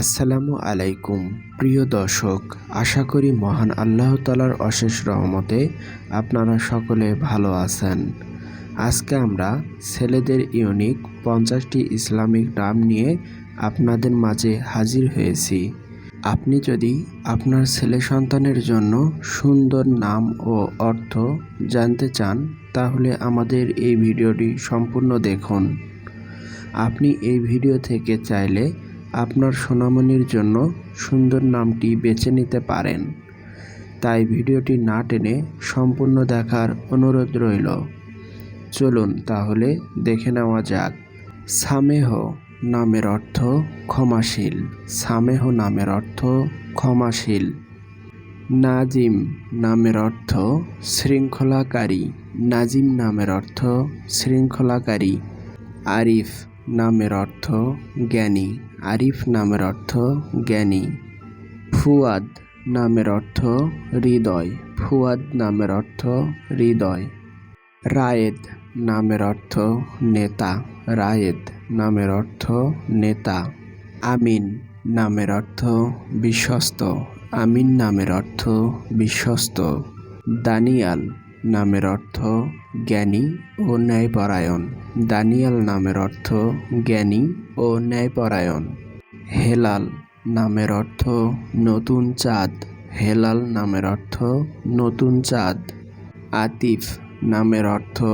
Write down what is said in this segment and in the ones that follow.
আসসালামু আলাইকুম, প্রিয় দর্শক, আশা করি মহান আল্লাহ তালার অশেষ রহমতে আপনারা সকলে ভালো আছেন। আজকে আমরা ছেলেদের ইউনিক পঞ্চাশটি ইসলামিক নাম নিয়ে আপনাদের মাঝে হাজির হয়েছি। আপনি যদি আপনার ছেলে সন্তানের জন্য সুন্দর নাম ও অর্থ জানতে চান, তাহলে আমাদের এই ভিডিওটি সম্পূর্ণ দেখুন। আপনি এই ভিডিও থেকে চাইলে আপনার সোনামণির জন্য সুন্দর নামটি বেছে নিতে পারেন। তাই ভিডিওটি না টেনে সম্পূর্ণ দেখার অনুরোধ রইল। চলুন তাহলে দেখে নেওয়া যাক। সামেহ নামের অর্থ ক্ষমাশীল। সামেহ নামের অর্থ ক্ষমাশীল। নাজিম নামের অর্থ শৃঙ্খলাকারী। নাজিম নামের অর্থ শৃঙ্খলাকারী। আরিফ নামের অর্থ জ্ঞানী। আরিফ নামের অর্থ জ্ঞানী, ফুয়াদ নামের অর্থ হৃদয়, ফুয়াদ নামের অর্থ হৃদয়, রায়েদ নামের অর্থ নেতা, রায়েদ নামের অর্থ নেতা, আমিন নামের অর্থ বিশ্বস্ত, আমিন নামের অর্থ বিশ্বস্ত, দানিয়াল নামের অর্থ জ্ঞানী ও ন্যায়পরায়ণ। দানিয়াল নামের অর্থ জ্ঞানী ও ন্যায়পরায়ণ। হেলাল নামের অর্থ নতুন চাঁদ। হেলাল নামের অর্থ নতুন চাঁদ। আতিফ নামের অর্থ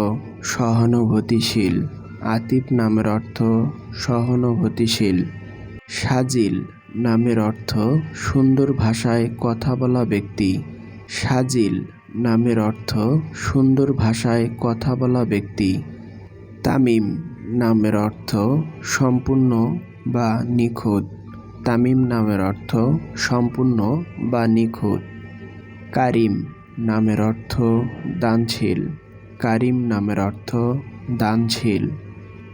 সহানুভূতিশীল। আতিফ নামের অর্থ সহানুভূতিশীল। সাজিল নামের অর্থ সুন্দর ভাষায় কথা বলা ব্যক্তি। সাজিল নামের অর্থ সুন্দর ভাষায় কথা বলা ব্যক্তি। তামিম নামের অর্থ সম্পূর্ণ বা নিখুঁত। তামিম নামের অর্থ সম্পূর্ণ বা নিখুঁত। কারিম নামের অর্থ দানশীল। কারিম নামের অর্থ দানশীল।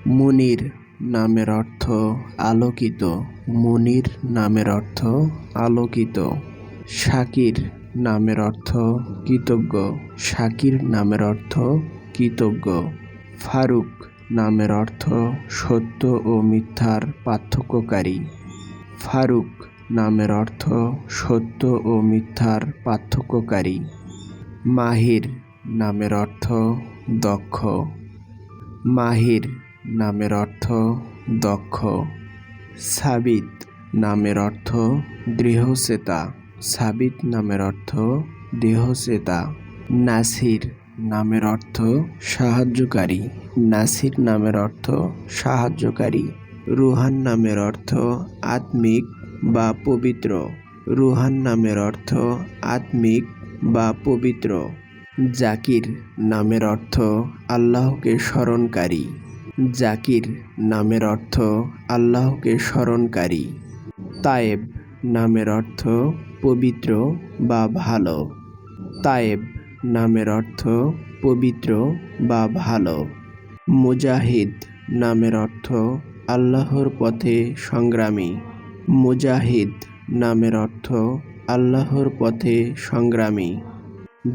মুনির নামের অর্থ আলোকিত। মুনির নামের অর্থ আলোকিত। শাকির নামের অর্থ কৃতজ্ঞ। শাকির নামের অর্থ কৃতজ্ঞ। ফারুক নামের অর্থ সত্য ও মিথ্যার পার্থক্যকারী। ফারুক নামের অর্থ সত্য ও মিথ্যার পার্থক্যকারী। মাহির নামের অর্থ দক্ষ। মাহির নামের অর্থ দক্ষ। সাবিত নামের অর্থ দৃঢ়চেতা। সাবিত নামের অর্থ দৃঢ়চেতা নাসির নামের অর্থ সাহায্যকারী। নাসির নামের অর্থ সাহায্যকারী। রুহান নামের অর্থ আত্মিক বা পবিত্র। রুহান নামের অর্থ আত্মিক বা পবিত্র। জাকির নামের অর্থ আল্লাহকে স্মরণকারী। জাকির নামের অর্থ আল্লাহকে স্মরণকারী। তায়েব নামের অর্থ পবিত্র বা ভালো। তায়েব নামের অর্থ পবিত্র বা ভালো। মুজাহিদ নামের অর্থ আল্লাহর পথে সংগ্রামী। মুজাহিদ নামের অর্থ আল্লাহর পথে সংগ্রামী।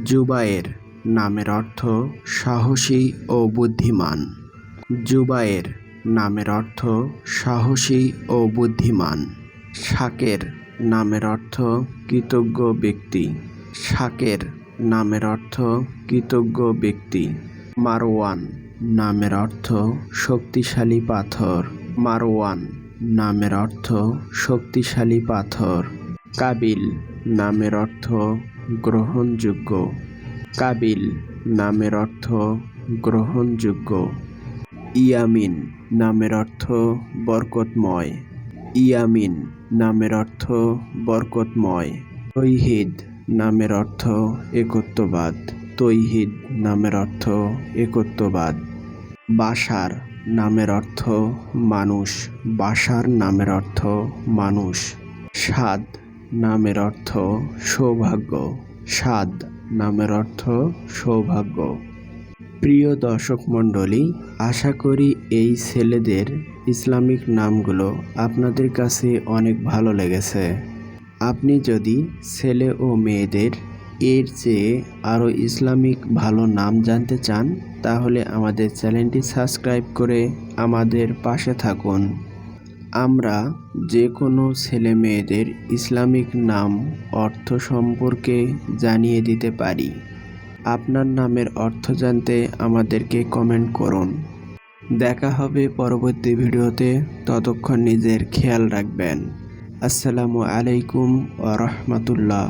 জুবায়ের নামের অর্থ সাহসী ও বুদ্ধিমান। জুবায়ের নামের অর্থ সাহসী ও বুদ্ধিমান। শাকের নামের অর্থ কৃতজ্ঞ ব্যক্তি। শাকের নামের অর্থ কৃতজ্ঞ ব্যক্তি। মারওয়ান নামের অর্থ শক্তিশালী পাথর। মারওয়ান নামের অর্থ শক্তিশালী পাথর। কাবিল নামের অর্থ গ্রহণযোগ্য। কাবিল নামের অর্থ গ্রহণযোগ্য। ইয়ামিন নামের অর্থ বরকতময়। ইয়ামিন নামের অর্থ বরকতময়। তৈহিদ নামের অর্থ একত্ববাদ। তৈহিদ নামের অর্থ একত্ববাদ। বাসার নামের অর্থ মানুষ। বাসার নামের অর্থ মানুষ। সাদ নামের অর্থ সৌভাগ্য। সাদ নামের অর্থ সৌভাগ্য। প্রিয় দর্শক মণ্ডলী, আশা করি এই ছেলেদের ইসলামিক নামগুলো আপনাদের কাছে অনেক ভালো লেগেছে। আপনি যদি ছেলে ও মেয়েদের এর চেয়ে আরও ইসলামিক ভালো নাম জানতে চান, তাহলে আমাদের চ্যানেলটি সাবস্ক্রাইব করে আমাদের পাশে থাকুন। আমরা যে কোনো ছেলে মেয়েদের ইসলামিক নাম, অর্থ সম্পর্কে জানিয়ে দিতে পারি। আপনার নামের অর্থ জানতে আমাদেরকে কমেন্ট করুন। দেখা হবে পরবর্তী ভিডিওতে। ততক্ষণ নিজের খেয়াল রাখবেন। আসসালামু আলাইকুম ও রহমতুল্লাহ।